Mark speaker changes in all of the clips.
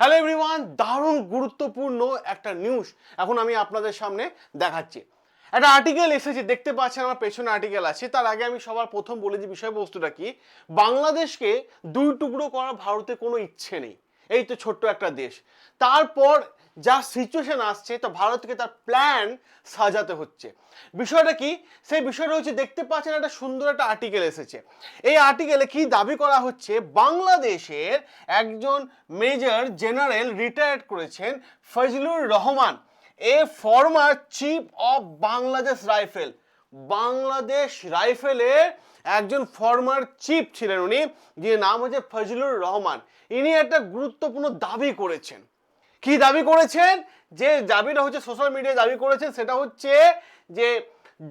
Speaker 1: Hello everyone দারুণ গুরুত্বপূর্ণ একটা নিউজ এখন আমি আপনাদের সামনে দেখাচ্ছি। একটা আর্টিকেল এসেছে, দেখতে পাচ্ছেন আমার পেছনে আর্টিকেল আছে। তার আগে আমি সবার প্রথম বলে দিই বিষয়বস্তুটা কি? বাংলাদেশকে দুই টুকরো করা ভারতে কোনো ইচ্ছে নেই। এই তো ছোট্ট একটা দেশ। তারপর যা সিচুয়েশন আসছে, তো ভারতকে তার প্ল্যান সাজাতে হচ্ছে। বিষয়টা কি? সেই বিষয়টা হচ্ছে, দেখতে পাচ্ছেন একটা সুন্দর একটা আর্টিকেল এসেছে। এই আর্টিকেলে কি দাবি করা হচ্ছে? বাংলাদেশের একজন মেজর জেনারেল রিটায়ার্ড করেছেন Fazlur Rahman a former chief of Bangladesh rifle Bangladesh রাইফেলের একজন ফর্মার চিফ ছিলেন উনি যে নাম হচ্ছে ফজলুর রহমান। ইনি একটা গুরুত্বপূর্ণ দাবি করেছেন। কি দাবি করেছেন? যে দাবিটা হচ্ছে সোশ্যাল মিডিয়ায় দাবি করেছেন, সেটা হচ্ছে যে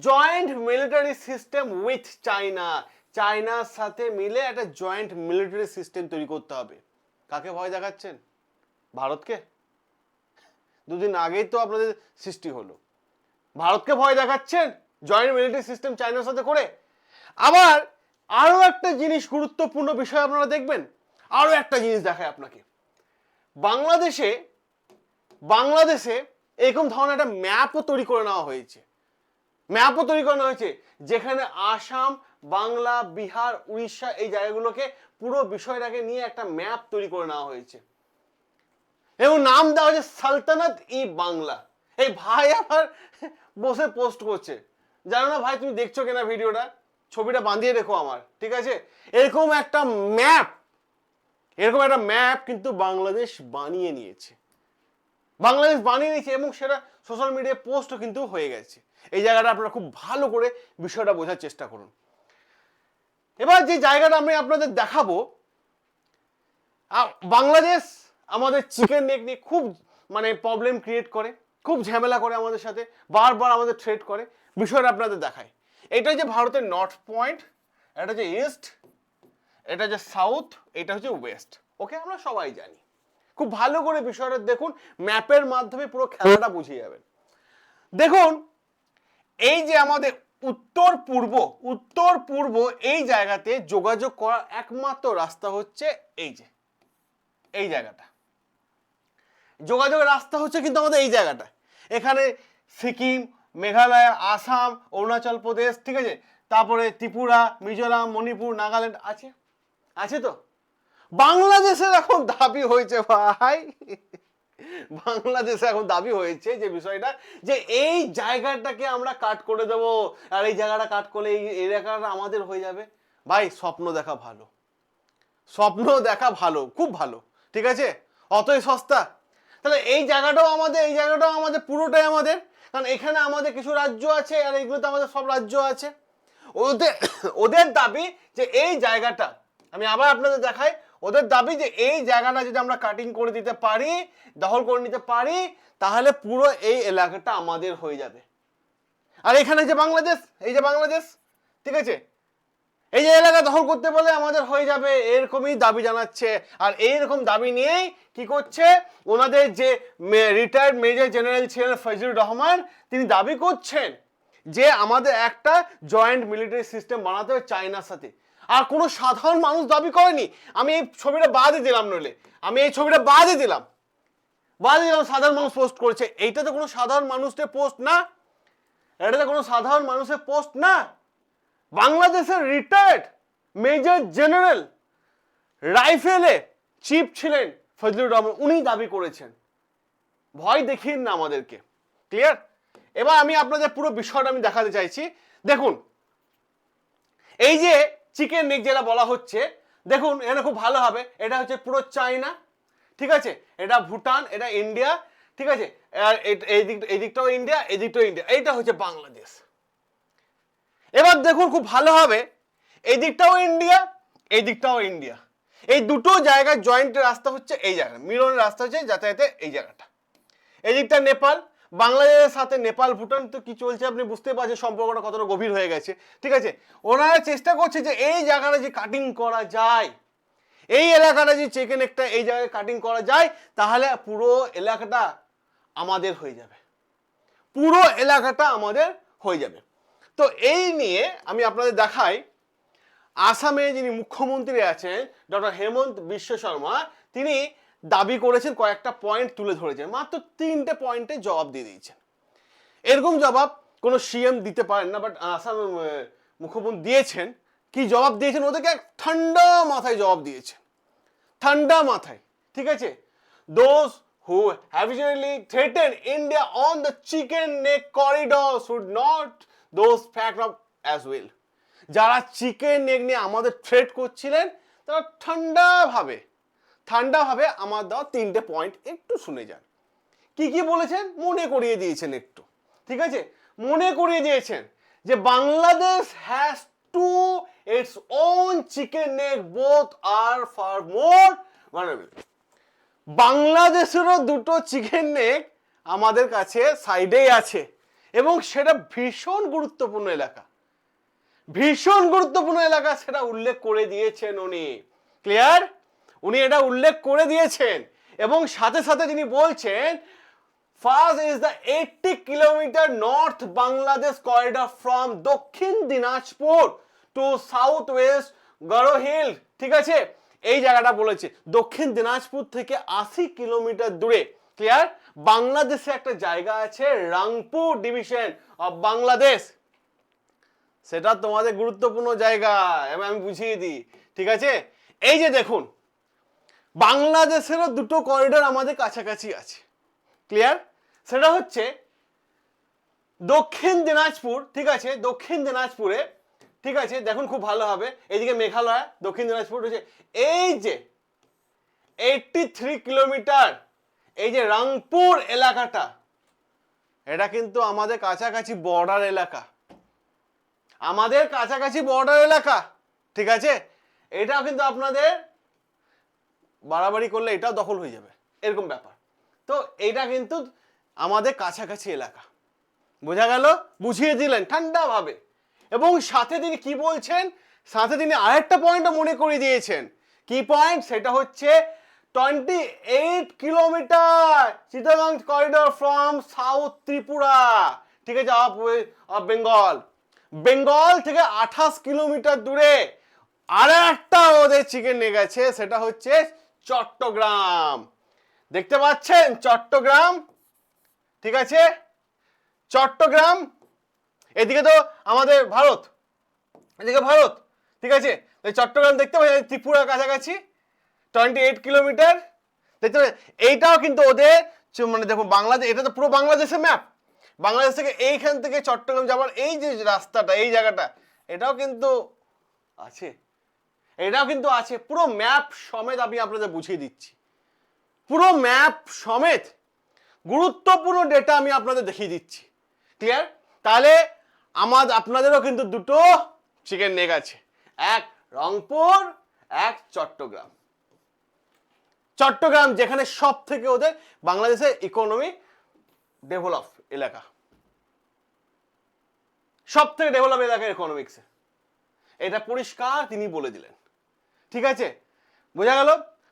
Speaker 1: joint military system with China চায়নার সাথে মিলে একটা জয়েন্ট মিলিটারি সিস্টেম তৈরি করতে হবে। কাকে ভয় দেখাচ্ছেন? ভারতকে? দুদিন আগেই তো আপনাদের সৃষ্টি হলো। ভারতকে ভয় দেখাচ্ছেন? জয়েন্ট মিলিটারি সিস্টেম চায়নার সাথে করে? আবার আরও একটা জিনিস গুরুত্বপূর্ণ বিষয় আপনারা দেখবেন। আরও একটা জিনিস দেখায় আপনাকে। বাংলাদেশে বাংলাদেশে এরকম ধরনের একটা ম্যাপও তৈরি করে নেওয়া হয়েছে। ম্যাপও তৈরি করানো হয়েছে যেখানে আসাম, বাংলা, বিহার, উড়িষ্যা এই জায়গাগুলোকে পুরো বিষয়টাকে নিয়ে একটা ম্যাপ তৈরি করে নেওয়া হয়েছে। এবং নাম দেওয়া হয়েছে সালতানাত ই বাংলা। এই ভাই আমার বসে পোস্ট করছে। জানো না ভাই, তুমি দেখছ কিনা ভিডিওটা? ছবিটা বাঁধিয়ে রেখো আমার, ঠিক আছে? এরকম একটা ম্যাপ এরকম একটা ম্যাপ কিন্তু বাংলাদেশ বানিয়ে নিয়েছে। বাংলাদেশ বানিয়ে নিয়েছে এবং সেটা সোশ্যাল মিডিয়ায় পোস্টও কিন্তু হয়ে গেছে। এই জায়গাটা আপনারা খুব ভালো করে বিষয়টা বোঝার চেষ্টা করুন। এবার যে জায়গাটা আমি আপনাদের দেখাবো বাংলাদেশ আমাদের চিকেন নেক নিয়ে খুব মানে প্রবলেম ক্রিয়েট করে, খুব ঝামেলা করে আমাদের সাথে, বারবার আমাদের থ্রেট করে। বিষয়টা আপনাদের দেখায় এটা যে ভারতের নর্থ পয়েন্ট এটা যে ইস্ট এটা যে সাউথ এটা হচ্ছে ওয়েস্ট ওকে আমরা সবাই জানি। খুব ভালো করে বিষয়টা দেখুন, ম্যাপের মাধ্যমে পুরো খেলাটা বুঝিয়ে যাবেন। দেখুন, এই যে আমাদের উত্তর পূর্ব উত্তর পূর্ব এই জায়গাতে যোগাযোগ করার একমাত্র রাস্তা হচ্ছে এই যে, এই জায়গাটা। যোগাযোগের রাস্তা হচ্ছে কিন্তু আমাদের এই জায়গাটা। এখানে সিকিম, মেঘালয়, আসাম, অরুণাচল প্রদেশ, ঠিক আছে? তারপরে ত্রিপুরা, মিজোরাম, মণিপুর, নাগাল্যান্ড আছে? আছে তো? বাংলাদেশের এখন দাবি হয়েছে ভাই। বাংলাদেশে এখন দাবি হয়েছে যে বিষয়টা, যে এই জায়গাটাকে আমরা কাট করে দেব, আর এই জায়গাটা কাট করলে এই এলাকাটা আমাদের হয়ে যাবে। ভাই, স্বপ্ন দেখা ভালো। স্বপ্ন দেখা ভালো, খুব ভালো, ঠিক আছে? অতই সস্তা। তাহলে এই জায়গাটাও আমাদের, এই জায়গাটাও আমাদের, পুরোটাই আমাদের। কারণ এখানে আমাদের কিছু রাজ্য আছে, আর এইগুলোতে আমাদের সব রাজ্য আছে। ওদের ওদের দাবি যে এই জায়গাটা, আমি আবার আপনাদের দেখাই ওদের দাবি যে এই জায়গাটা যদি আমরা কাটিং করে দিতে পারি, দখল করে নিতে পারি, তাহলে পুরো এই এলাকাটা আমাদের হয়ে যাবে। আর এখানে যে বাংলাদেশ, এই যে বাংলাদেশ, ঠিক আছে? এই যে এলাকা দখল করতে বলে আমাদের হয়ে যাবে, এরকমই দাবি জানাচ্ছে। আর এইরকম দাবি নিয়েই কি করছে? ওনাদের যে রিটায়ার্ড মেজর জেনারেল ছিলেন ফজলুর রহমান, তিনি দাবি করছেন যে আমাদের একটা জয়েন্ট মিলিটারি সিস্টেম বানাতে হবে চায়নার সাথে। আর কোনো সাধারণ মানুষ দাবি করেনি। আমি এই ছবিটা বাদে দিলাম নইলে। আমি এই ছবিটা বাদে দিলাম। বাদে দিলাম, সাধারণ মানুষ পোস্ট করেছে। এইটা তো কোনো সাধারণ মানুষের পোস্ট না। এটা তো কোনো সাধারণ মানুষের পোস্ট না। বাংলাদেশের রিটায়ার্ড মেজর জেনারেল রাইফেলে চিফ ছিলেন ফজলুর রহমান। উনি দাবি করেছেন। ভয় দেখিয়ে না আমাদেরকে। ক্লিয়ার এবার আমি আপনাদের পুরো বিষয়টা আমি দেখাতে চাইছি। দেখুন, এই যে চিকেন নেক যেটা বলা হচ্ছে। দেখুন, এখানে খুব ভালো হবে। এটা হচ্ছে পুরো চায়না, ঠিক আছে? এটা ভুটান, এটা ইন্ডিয়া, ঠিক আছে? আর এই দিক, এই দিকটাও ইন্ডিয়া, এই দিকটাও ইন্ডিয়া। এইটা হচ্ছে বাংলাদেশ। এবার দেখুন, খুব ভালো হবে। এই দিকটাও ইন্ডিয়া, এই দিকটাও ইন্ডিয়া। এই দুটো জায়গার জয়েন্টের রাস্তা হচ্ছে এই জায়গা মিলনের রাস্তা হচ্ছে যাতায়াতে এই জায়গাটা। এই দিকটা নেপাল বাংলাদেশের সাথে নেপাল, ভুটান তো কি চলছে আপনি বুঝতে পারছেন, সম্পর্কটা কতটা গভীর হয়ে গেছে। ঠিক আছে? ওনারা চেষ্টা করছে যে এই জায়গাটা যে কাটিং করা যায়, এই এলাকাটা যে চেকেন একটা এই জায়গায় কাটিং করা যায়, তাহলে পুরো এলাকাটা আমাদের হয়ে যাবে। পুরো এলাকাটা আমাদের হয়ে যাবে। তো এই নিয়ে আমি আপনাদের দেখাই, আসামে যিনি মুখ্যমন্ত্রী আছেন, ডক্টর হেমন্ত বিশ্ব শর্মা, তিনি দাবি করেছেন, কয়েকটা পয়েন্ট তুলে ধরেছেন, মাত্র তিনটে পয়েন্টে জবাব দিয়ে দিয়েছেন। এরকম জবাব কোনো সিএম দিতে পারেন না বাট আসাম মুখ্যমন্ত্রী দিয়েছেন। কি জবাব দিয়েছেন? ওদেরকে এক ঠান্ডা মাথায় জবাব দিয়েছেন। ঠান্ডা মাথায়, ঠিক আছে? Those who habitually threaten India on the chicken neck corridor should not those fact up as well. যারা চিকেন নেক নিয়ে আমাদের থ্রেট করছিলেন, তারা ঠান্ডাভাবে ঠান্ডাভাবে আমার দেওয়া তিনটে পয়েন্ট একটু শুনে যান। কি কি বলেছেন? মনে করিয়ে দিয়েছেন একটু। ঠিক আছে? মনে করিয়ে দিয়েছেন যে Bangladesh has two its own chicken neck both are for more vulnerable বাংলাদেশেরও দুটো চিকেন নেক আমাদের কাছে সাইডেই আছে এবং সেটা ভীষণ গুরুত্বপূর্ণ এলাকা। ভীষণ গুরুত্বপূর্ণ এলাকা সেটা উল্লেখ করে দিয়েছেন উনি। ক্লিয়ার উনি এটা উল্লেখ করে দিয়েছেন এবং সাথে সাথে তিনি বলছেন first is the eighty kilometre north Bangladesh corridor from Dakshin Dinajpur to south west Garo hill ঠিক আছে? এই জায়গাটা বলেছে, দক্ষিণ দিনাজপুর থেকে আশি কিলোমিটার দূরে। ক্লিয়ার বাংলাদেশে একটা জায়গা আছে, রাংপুর ডিভিশন অফ বাংলাদেশ সেটা তোমাদের গুরুত্বপূর্ণ জায়গা, আমি বুঝিয়ে দিই। ঠিক আছে? এই যে দেখুন বাংলাদেশেরও দুটো করিডোর আমাদের কাছাকাছি আছে। ক্লিয়ার সেটা হচ্ছে দক্ষিণ দিনাজপুর, ঠিক আছে? দক্ষিণ দিনাজপুরে, ঠিক আছে? দেখুন খুব ভালো হবে। এইদিকে মেঘালয়, দক্ষিণ দিনাজপুর হচ্ছে এই যে এইটটি থ্রি কিলোমিটার এই যে রংপুর এলাকাটা, এটা কিন্তু আমাদের কাছাকাছি বর্ডার এলাকা। আমাদের কাছাকাছি বর্ডার এলাকা, ঠিক আছে? এটাও কিন্তু আপনাদের বাড়াবাড়ি করলে এটাও দখল হয়ে যাবে। এরকম ব্যাপার। তো এটা কিন্তু আমাদের কাছাকাছি এলাকা। বোঝা গেল? বুঝিয়ে দিলেন ঠান্ডাভাবে। এবং সাথে তিনি কি বলছেন? সাথে তিনি আরেকটা পয়েন্টও মনে করিয়ে দিয়েছেন। কি পয়েন্ট সেটা হচ্ছে twenty eight kilometre Chittagong corridor from south Tripura. ঠিক আছে অফ বেঙ্গল বেঙ্গল থেকে আঠাশ কিলোমিটার দূরে আর একটা ওদের চিকেন নিয়ে গেছে। সেটা হচ্ছে চট্টগ্রাম। দেখতে পাচ্ছেন? চট্টগ্রাম। ঠিক আছে? চট্টগ্রাম। এদিকে তো আমাদের ভারত। এদিকে ভারত। ঠিক আছে? চট্টগ্রাম দেখতে পাচ্ছেন? ত্রিপুরার কাছাকাছি। টোয়েন্টি এইট কিলোমিটার দেখতে পাচ্ছেন? এইটাও কিন্তু ওদের মানে দেখুন বাংলাদেশ এটা তো পুরো বাংলাদেশের ম্যাপ বাংলাদেশ থেকে এইখান থেকে চট্টগ্রাম যাওয়ার এই যে রাস্তাটা, এই জায়গাটা, এটাও কিন্তু আছে। এটাও কিন্তু আছে। পুরো ম্যাপ সমেত আমি আপনাদের বুঝিয়ে দিচ্ছি। পুরো ম্যাপ সমেত গুরুত্বপূর্ণ ডেটা আমি আপনাদের দেখিয়ে দিচ্ছি। ক্লিয়ার তাহলে আমার, আপনাদেরও কিন্তু দুটো চিকেন নেক আছে। এক রংপুর, এক চট্টগ্রাম। চট্টগ্রাম যেখানে সব থেকে ওদের বাংলাদেশের ইকোনমি ডেভেলপ এলাকা। সব থেকে ডেভেলপ এলাকা ইকোনমিক্সে এটা পরিষ্কার তিনি বলে দিলেন। ঠিক আছে? বোঝা গেল?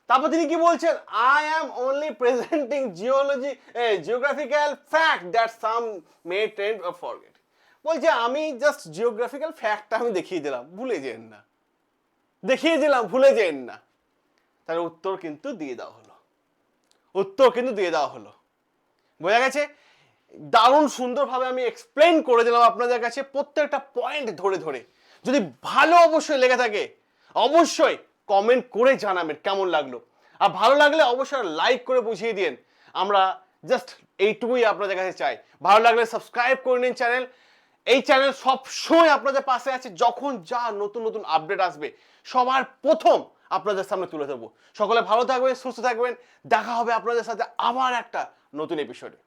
Speaker 1: তারপর তিনি কি বলছেন? I am only presenting geology geographical fact that some may trend or forget বলছে, আমি জাস্ট জিওগ্রাফিক্যাল ফ্যাক্টটা আমি দেখিয়ে দিলাম, ভুলে যেন না। দেখিয়ে দিলাম, ভুলে যেন না। তার উত্তর কিন্তু দিয়ে দেওয়া হলো। উত্তর কিন্তু দিয়ে দেওয়া হলো। বোঝা গেছে? দারুণ সুন্দরভাবে আমি এক্সপ্লেন করে দিলাম আপনাদের কাছে প্রত্যেকটা পয়েন্ট ধরে ধরে। যদি ভালো অবশ্যই লেগে থাকে, অবশ্যই কমেন্ট করে জানাবেন কেমন লাগল। আর ভালো লাগলে অবশ্যই লাইক করে বুঝিয়ে দিন আমরা জাস্ট এইটুকুই আপনাদের কাছে চাই। ভালো লাগলে সাবস্ক্রাইব করে নিন চ্যানেল এই চ্যানেল সবসময় আপনাদের পাশে আছে। যখন যা নতুন নতুন আপডেট আসবে, সবার প্রথম আপনাদের সামনে তুলে ধরবো। সকলে ভালো থাকবেন, সুস্থ থাকবেন। দেখা হবে আপনাদের সাথে আবার একটা নতুন এপিসোডে